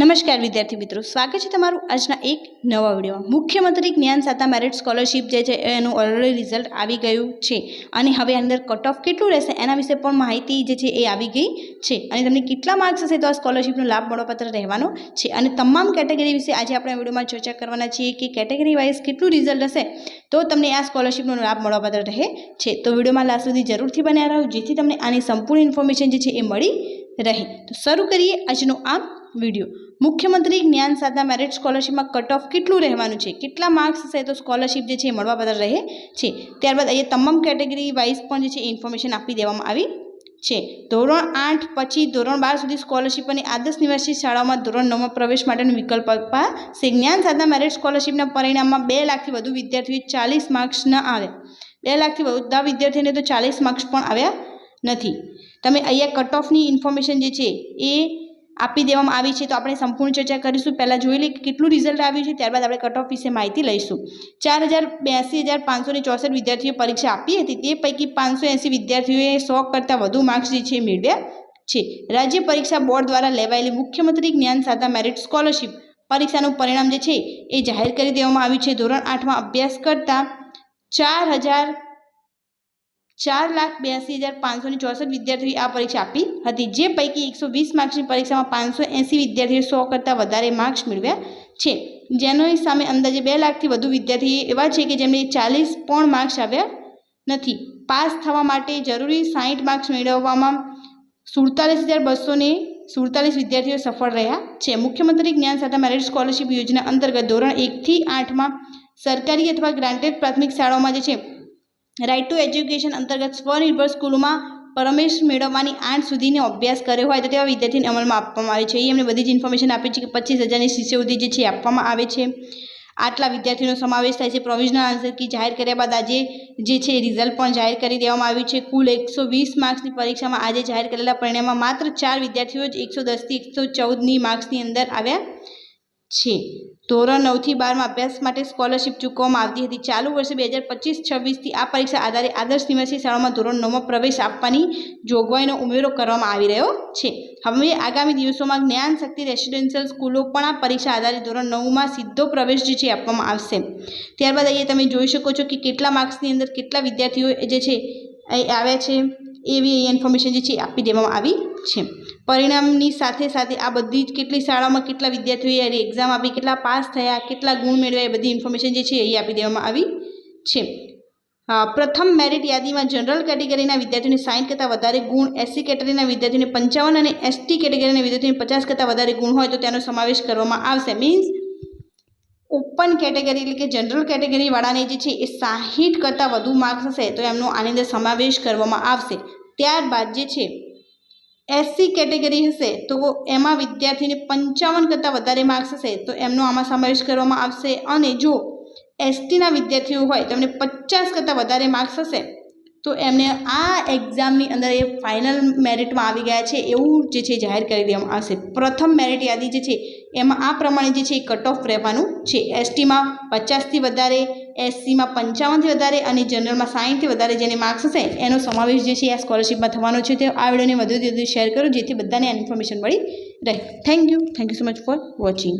નમસ્કાર વિદ્યાર્થી મિત્રો, સ્વાગત છે તમારું આજના એક નવા વિડીયોમાં. મુખ્યમંત્રી જ્ઞાન સાતા મેરિટ સ્કોલરશિપ જે છે, એનું ઓલરેડી રિઝલ્ટ આવી ગયું છે. અને હવે અંદર કટ ઓફ કેટલું રહેશે એના વિશે પણ માહિતી જે છે, એ આવી ગઈ છે. અને તમને કેટલા માર્ક્સ હશે તો આ સ્કોલરશિપનો લાભ મળવાપાત્ર રહેવાનો છે. અને તમામ કેટેગરી વિશે આજે આપણે વિડીયોમાં ચર્ચા કરવાના છીએ કે કેટેગરી વાઇઝ કેટલું રિઝલ્ટ હશે તો તમને આ સ્કોલરશિપનો લાભ મળવાપાત્ર રહે છે. તો વિડીયોમાં લાસ્ટ સુધી જરૂરથી બન્યા રહો, જેથી તમને આની સંપૂર્ણ ઇન્ફોર્મેશન જે છે, એ મળી રહે. તો શરૂ કરીએ આજનો આ વીડિયો. મુખ્યમંત્રી જ્ઞાન સાધના મેરિટ સ્કોલરશીપમાં કટ ઓફ કેટલું રહેવાનું છે? કેટલા માર્ક્સ હશે તો સ્કોલરશિપ જે છે એ મળવાપાત્ર રહે છે? ત્યારબાદ અહીંયા તમામ કેટેગરી વાઇઝ પણ જે છે ઇન્ફોર્મેશન આપી દેવામાં આવી છે. ધોરણ આઠ પછી ધોરણ બાર સુધી સ્કોલરશિપ અને આદર્શ નિવાસી શાળાઓમાં ધોરણ નવમાં પ્રવેશ માટેનો વિકલ્પ અપાશે જ્ઞાન સાધના મેરિટ સ્કોલરશીપના પરિણામમાં બે લાખથી વધુ વિદ્યાર્થીઓએ ચાલીસ માર્ક્સ ન આવે. બે લાખથી વધુ વિદ્યાર્થીઓને તો ચાલીસ માર્ક્સ પણ આવ્યા નથી. તમે અહીંયા કટ ઓફની ઇન્ફોર્મેશન જે છે એ આપી દેવામાં આવી છે. તો આપણે સંપૂર્ણ ચર્ચા કરીશું. પહેલાં જોઈ લઈએ કે કેટલું રિઝલ્ટ આવ્યું છે. ત્યારબાદ આપણે કટ ઓફ વિશે માહિતી લઈશું. ચાર હજાર બ્યાસી હજાર પાંચસો ચોસઠ વિદ્યાર્થીઓએ પરીક્ષા આપી હતી. તે પૈકી પાંચસો એંસી વિદ્યાર્થીઓએ સો કરતાં વધુ માર્ક્સ જે છે મેળવ્યા છે. રાજ્ય પરીક્ષા બોર્ડ દ્વારા લેવાયેલી મુખ્યમંત્રી જ્ઞાન સાધા મેરિટ સ્કોલરશિપ પરીક્ષાનું પરિણામ જે છે એ જાહેર કરી દેવામાં આવ્યું છે. ધોરણ આઠમાં અભ્યાસ કરતા ચાર હજાર ચાર લાખ બ્યાસી હજાર પાંચસો ને ચોસઠ વિદ્યાર્થીઓએ આ પરીક્ષા આપી હતી, જે પૈકી એકસો વીસ માર્ક્સની પરીક્ષામાં પાંચસો એંસી વિદ્યાર્થીઓએ સો કરતાં વધારે માર્ક્સ મેળવ્યા છે. જેની સામે અંદાજે બે લાખથી વધુ વિદ્યાર્થીઓ એવા છે કે જેમને ચાલીસ પણ માર્ક્સ આવ્યા નથી. પાસ થવા માટે જરૂરી સાહીઠ માર્ક્સ મેળવવામાં સુડતાલીસ હજાર બસો ને સુડતાલીસ વિદ્યાર્થીઓ સફળ રહ્યા છે. મુખ્યમંત્રી જ્ઞાન સાથે મેરિટ સ્કોલરશિપ યોજના અંતર્ગત ધોરણ એકથી આઠમાં સરકારી અથવા ગ્રાન્ટેડ પ્રાથમિક શાળાઓમાં જે છે રાઇટ ટુ એજ્યુકેશન અંતર્ગત સ્વનિર્ભર સ્કૂલોમાં પરમેશ મેળવવાની આઠ સુધીનો અભ્યાસ કર્યો હોય તો તેવા વિદ્યાર્થીને અમલમાં આપવામાં આવે છે. એ એમને બધી જ ઇન્ફોર્મેશન આપી છે કે પચીસ હજારની શિષ્યવૃત્તિ જે છે આપવામાં આવે છે. આટલા વિદ્યાર્થીઓનો સમાવેશ થાય છે. પ્રોવિઝનલ આન્સર કી જાહેર કર્યા બાદ આજે જે છે રિઝલ્ટ પણ જાહેર કરી દેવામાં આવ્યું છે. કુલ એકસો વીસ માર્ક્સની પરીક્ષામાં આજે જાહેર કરેલા પરિણામમાં માત્ર ચાર વિદ્યાર્થીઓ જ એકસો દસથી એકસો ચૌદની માર્ક્સની અંદર આવ્યા છે. ધોરણ નવથી બારમાં અભ્યાસ માટે સ્કોલરશિપ ચૂકવવામાં આવતી હતી. ચાલુ વર્ષે બે હજાર પચીસ છવ્વીસથી આ પરીક્ષા આધારે આદર્શ નિવાસી શાળામાં ધોરણ નવમાં પ્રવેશ આપવાની જોગવાઈનો ઉમેરો કરવામાં આવી રહ્યો છે. હવે આગામી દિવસોમાં જ્ઞાન શક્તિ રેસિડેન્શિયલ સ્કૂલો પણ આ પરીક્ષા આધારે ધોરણ નવમાં સીધો પ્રવેશ જે છે આપવામાં આવશે. ત્યારબાદ અહીંયા તમે જોઈ શકો છો કે કેટલા માર્ક્સની અંદર કેટલા વિદ્યાર્થીઓ જે છે અહીં આવ્યા છે એવી ઇન્ફોર્મેશન જે છે આપી દેવામાં આવી છે. પરિણામની સાથે સાથે આ બધી જ કેટલી શાળામાં કેટલા વિદ્યાર્થીઓએ એક્ઝામ આપી, કેટલા પાસ થયા, કેટલા ગુણ મેળવ્યા, એ બધી ઇન્ફોર્મેશન જે છે એ આપી દેવામાં આવી છે. પ્રથમ મેરિટ યાદીમાં જનરલ કેટેગરીના વિદ્યાર્થીઓને સાઠ કરતાં વધારે ગુણ એસસી કેટેગરીના વિદ્યાર્થીઓને પંચાવન અને એસટી કેટેગરીના વિદ્યાર્થીઓને પચાસ કરતાં વધારે ગુણ હોય તો તેનો સમાવેશ કરવામાં આવશે. મીન્સ ઓપન કેટેગરી એટલે કે જનરલ કેટેગરીવાળાને જે છે એ સાહીઠ કરતાં વધુ માર્ક્સ હશે તો એમનો આની અંદર સમાવેશ કરવામાં આવશે. ત્યારબાદ જે છે એસસી કેટેગરી હશે, તો એમાં વિદ્યાર્થીને પંચાવન કરતાં વધારે માર્ક્સ હશે, તો એમનો આમાં સમાવેશ કરવામાં આવશે. અને જો એસટીના વિદ્યાર્થીઓ હોય, તો એમને પચાસ કરતાં વધારે માર્ક્સ હશે. તો એમને આ એક્ઝામની અંદર એ ફાઇનલ મેરિટમાં આવી ગયા છે, એવું જે છે જાહેર કરી દેવામાં આવશે. પ્રથમ મેરિટ યાદી જે છે, એમાં આ પ્રમાણે જે છે એ કટ ઓફ રહેવાનું છે. એસટીમાં પચાસથી વધારે એસસીમાં પંચાવનથી વધારે અને જનરલમાં સાહીઠથી વધારે જેને માર્ક્સ હશે, એનો સમાવેશ જે છે આ સ્કોલરશીપમાં થવાનો છે. તે આ વિડીયોને વધુથી વધુ શેર કરો, જેથી બધાને ઇન્ફોર્મેશન મળી રહે. Thank you thank you so much for watching